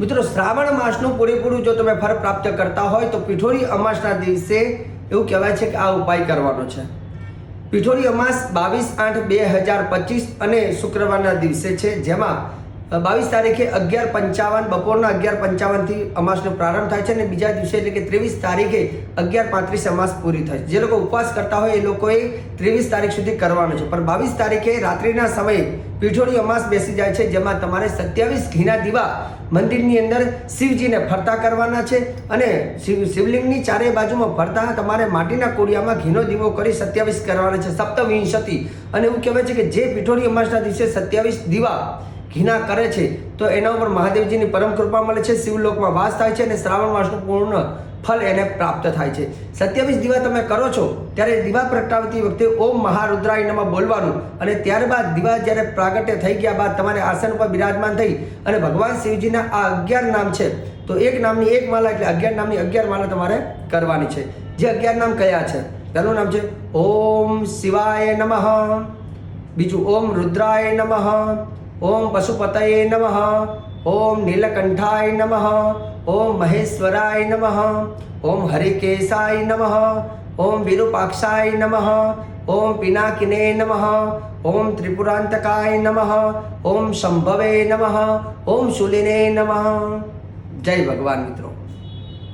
મિત્રો, શ્રાવણ માસનું પૂરેપૂરું જો તમે ફળ પ્રાપ્ત કરતા હોય તો પીઠોરી અમાસના દિવસે એવું કહેવાય છે કે આ ઉપાય કરવાનો છે. પીઠોરી અમાસ બાવીસ આઠ બે હજાર પચીસ અને શુક્રવારના દિવસે છે, જેમાં બાવીસ તારીખે અગિયાર પંચાવન, બપોરના અગિયાર પંચાવનથી અમાસનો પ્રારંભ થાય છે અને બીજા દિવસે એટલે કે ત્રેવીસ તારીખે અગિયાર પાંત્રીસ અમાસ પૂરી થાય છે. જે લોકો ઉપવાસ કરતા હોય એ લોકોએ ત્રેવીસ તારીખ સુધી કરવાનો છે. પણ બાવીસ તારીખે રાત્રિના સમયે પીઠોળી અમાસ બેસી જાય છે, જેમાં તમારે સત્યાવીસ ઘીના દીવા મંદિરની અંદર શિવજીને ફરતા કરવાના છે અને શિવ, શિવલિંગની ચારે બાજુમાં ફરતા તમારે માટીના કોડિયામાં ઘીનો દીવો કરી સત્યાવીસ કરવાના છે. સપ્તવિંશતિ. અને એવું કહેવાય છે કે જે પીઠોળી અમાસના દિવસે સત્યાવીસ દીવા ઘીના કરે છે, તો એના ઉપર મહાદેવજીની પરમ કૃપા મળે છે, શિવલોકમાં વાસ થાય છે અને શ્રાવણ માસનું પૂર્ણ ફલ એને પ્રાપ્ત થાય છે. સત્યાવીસ દીવા તમે કરો છો, ત્યારે દીવા પ્રગટાવતી વખતે ઓમ મહારુદ્રાય નમઃ બોલવાનું અને ત્યારબાદ દીવા જ્યારે પ્રાગટ્ય થઈ ગયા બાદ તમારે આસન ઉપર બિરાજમાન થઈ અને ભગવાન શિવજીના આ અગિયાર નામ છે, તો એક નામની એક માલા એટલે અગિયાર નામની અગિયાર માલા તમારે કરવાની છે. જે અગિયાર નામ કયા છે? પહેલું નામ છે ઓમ શિવાય નમઃ, બીજું ઓમ રુદ્રાય નમઃ ઓમ પશુપતયે નમઃ, ઓમ નીલકંઠાય નમઃ, ઓમ મહેશ્વરાય નમઃ, ઓમ હરિકેશાય નમઃ, ઓમ વિરૂપાક્ષાય નમઃ, ઓમ પિનાકિને નમઃ, ઓમ ત્રિપુરાંતકાય નમઃ, ઓમ શંભવે નમઃ, ઓમ શૂલિને નમઃ. જય ભગવાન મિત્રો.